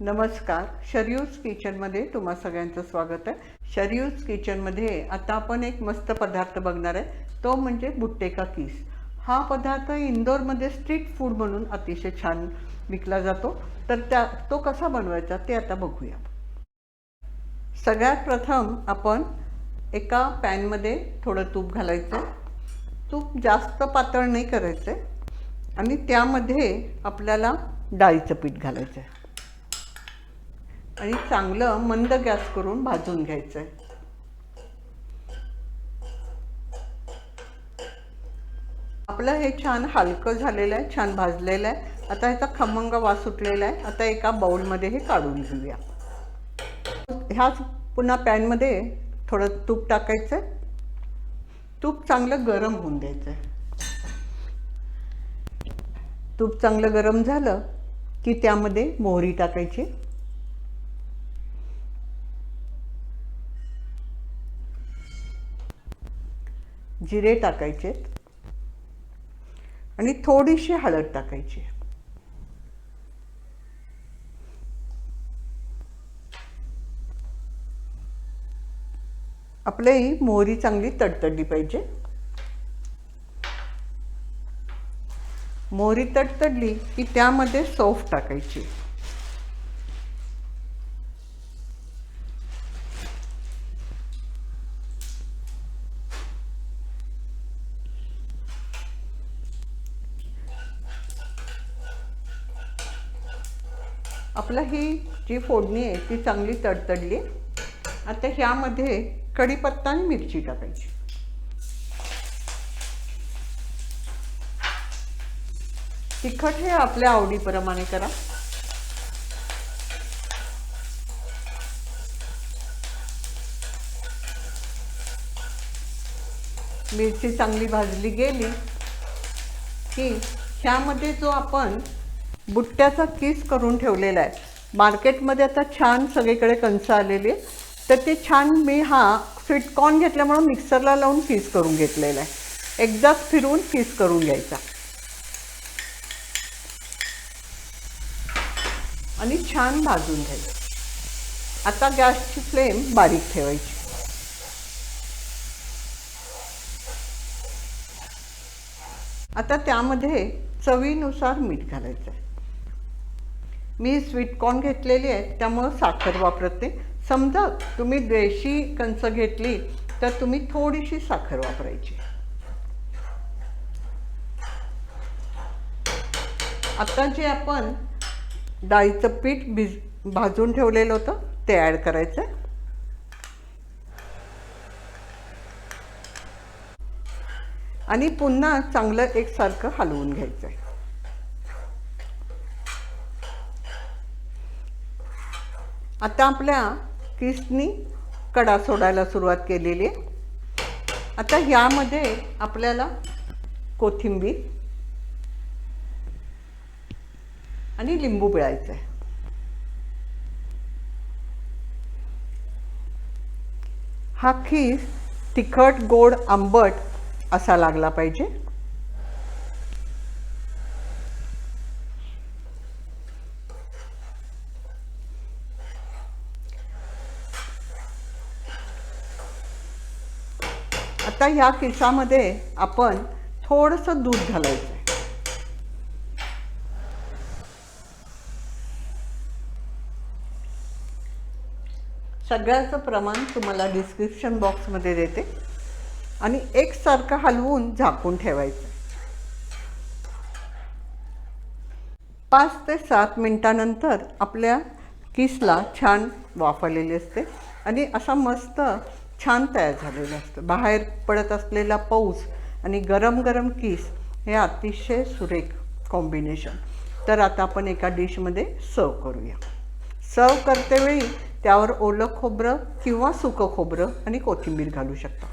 नमस्कार. शरयूज किचनमध्ये तुम्हा सगळ्यांचं स्वागत आहे. शरयूज किचनमध्ये आता आपण एक मस्त पदार्थ बघणार आहे. तो म्हणजे बुट्टे का किस. हा पदार्थ इंदोरमध्ये स्ट्रीट फूड म्हणून अतिशय छान विकला जातो. तर त्या तो कसा बनवायचा ते आता बघूया. सगळ्यात प्रथम आपण एका पॅनमध्ये थोडं तूप घालायचं. तूप जास्त पातळ नाही करायचं. आणि त्यामध्ये आपल्याला डाळीचं पीठ घालायचं आहे. आणि चांगलं मंद गॅस करून भाजून घ्यायचं आहे आपलं हे छान हलकं झालेलं आहे छान भाजलेलं आहे. आता ह्याचा खमंग वास सुटलेला आहे. आता एका बाऊलमध्ये हे काढून घेऊया. ह्याच पुन्हा पॅनमध्ये थोडं तूप टाकायचं आहे तूप चांगलं गरम होऊन द्यायचं आहे तूप चांगलं गरम झालं की त्यामध्ये मोहरी टाकायची. जिरे टाकायचे आणि थोडीशी हळद टाकायची आपली मोहरी चांगली तडतडली पाहिजे. मोहरी तडतडली की त्यामध्ये सोफ टाकायची. आपलं ही जी फोडणी आहे ती चांगली तडतडली. आता ह्यामध्ये कढीपत्ता आणि मिरची टाकायची. तिखट हे आपल्या आवडीप्रमाणे करा. मिरची चांगली भाजली गेली की ह्यामध्ये जो आपण बुट्ट्याचा किस करून ठेवलेला आहे. मार्केटमध्ये आता छान सगळीकडे कंस आलेली आहे तर ते छान मी हा स्वीटकॉर्न घेतल्यामुळं मिक्सरला लावून किस करून घेतलेला आहे. एकदाच फिरवून किस करून घ्यायचा. आणि छान भाजून घ्यायचं. आता गॅसची फ्लेम बारीक ठेवायची. आता त्यामध्ये चवीनुसार मीठ घालायचं आहे. मी स्वीटकॉर्न घेतलेली आहे त्यामुळं साखर वापरते. समजा तुम्ही देशी कंच घेतली तर तुम्ही थोडीशी साखर वापरायची. आता जे आपण डाळीचं पीठ भिज भाजून ठेवलेलं होतं ते ॲड करायचं आणि पुन्हा चांगलं एकसारखं हलवून घ्यायचं आहे आता आपल्या किसनी कडा सोडायला सुरुवात केलेली आहे. आता ह्यामध्ये आपल्याला कोथिंबीर आणि लिंबू पिळायचं आहे. हा खीस तिखट गोड आंबट असा लागला पाहिजे. आता ह्या किसामध्ये आपण थोडंसं दूध घालायचं आहे सगळ्याचं प्रमाण तुम्हाला डिस्क्रिप्शन बॉक्समध्ये देते. आणि एकसारखं हलवून झाकून ठेवायचं. पाच ते सात मिनटानंतर आपल्या किसला छान वाफरलेली असते. आणि असा मस्त छान तयार झालेलं असतं. बाहेर पडत असलेला पाऊस आणि गरम गरम किस हे अतिशय सुरेख कॉम्बिनेशन तर आता आपण एका डिशमध्ये सर्व करूया. सर्व करतेवेळी त्यावर ओलं खोबरं किंवा सुकं खोबरं आणि कोथिंबीर घालू शकता.